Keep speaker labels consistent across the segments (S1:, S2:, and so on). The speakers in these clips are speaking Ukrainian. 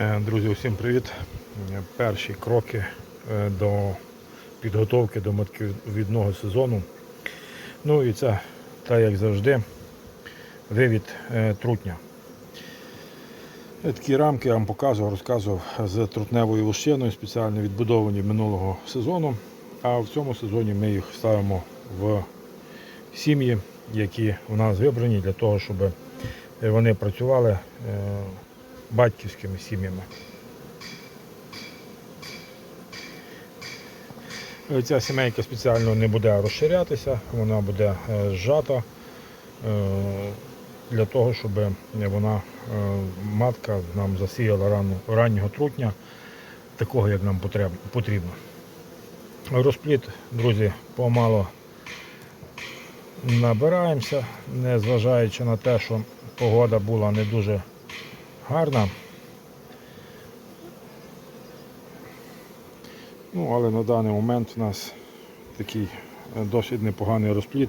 S1: Е, Друзі, усім привіт. Е, Перші кроки е, до підготовки до матковідного сезону. Ну і це, так як завжди, вивід трутня. Такі рамки я вам показував, розказував з трутневою лущиною, спеціально відбудовані минулого сезону. А в цьому сезоні ми їх ставимо в сім'ї, які у нас вибрані для того, щоб вони працювали батьківськими сім'ями. Ця сімейка спеціально не буде розширятися, вона буде е, зжата е, для того, щоб вона, е, матка нам засіяла раннього трутня, такого, як нам потрібно. Розпліт, друзі, помало набираємося, незважаючи на те, що погода була не дуже гарна. Ну, але на даний момент у нас такий е, досить непоганий розпліт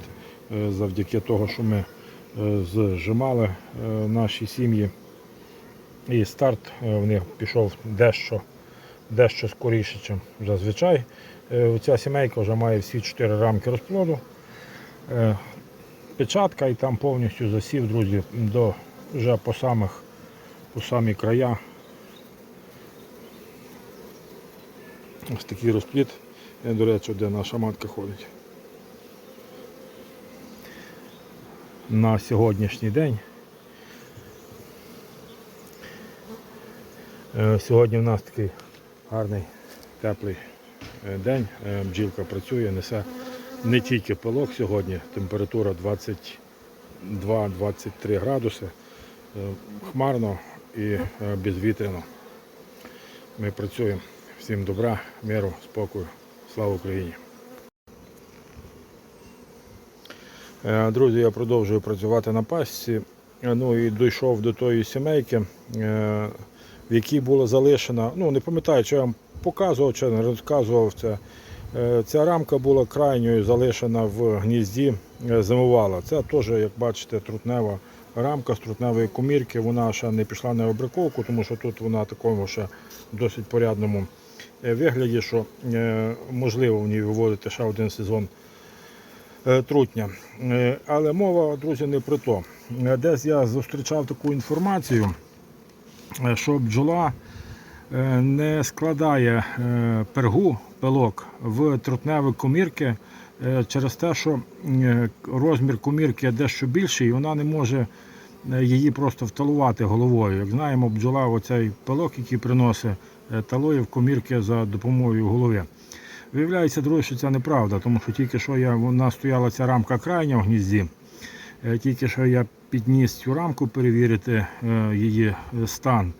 S1: е, завдяки того, що ми е, зжимали наші сім'ї. І старт в них пішов дещо, дещо скоріше, ніж зазвичай. Ця сімейка вже має всі чотири рамки розплоду. Печатка і там повністю засів, друзі, до вже по самих по самі края. Ось такий розпліт, до речі, де наша матка ходить. На сьогоднішній день. Е, Сьогодні в нас такий гарний теплий е, день. Е, Бджілка працює, несе не тільки пилок сьогодні, температура 22-23 градуси. Хмарно і е, безвітряно. Ми працюємо. Всім добра, миру, спокою. Слава Україні! Е, Друзі, я продовжую працювати на пасіці. Ну і дійшов до тої сімейки, е, в якій було залишено, ну не пам'ятаю, чи я вам показував, чи не розказував це. Ця рамка була крайньою залишена в гнізді, зимувала. Це теж, як бачите, трутнева рамка з трутневої комірки. Вона ще не пішла на обраковку, тому що тут вона в такому ще досить порядному е, вигляді, що е, можливо в ній виводити ще один сезон е, трутня. Але мова, друзі, не про то. Десь я зустрічав таку інформацію, що бджола не складає пергу пилок в трутневі комірки через те, що е, розмір комірки дещо більший, і вона не може е, її просто вталувати головою. Як знаємо, бджола оцей пилок, який приносить, е, талує в комірки за допомогою голови. Виявляється, друзі, що це неправда, тому що тільки що я, вона стояла ця рамка крайня в гнізді, е, тільки що я підніс цю рамку перевірити е, її е, стан.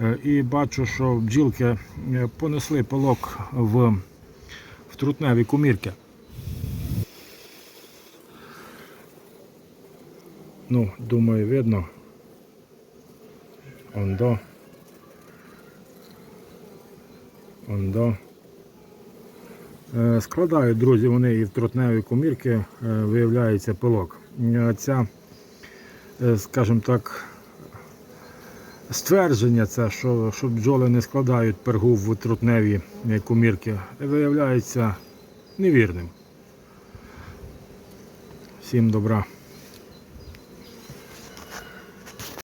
S1: Е, І бачу, що бджілки е, понесли пилок в, в трутневі комірки. Ну, думаю, видно. Ондо. Ондо. Е, Складають, друзі, вони і в трутневі комірки е, виявляється пилок. Е, Ця, скажімо так, ствердження, це, що, що бджоли не складають пергу в трутневі комірки, виявляється невірним. Всім добра.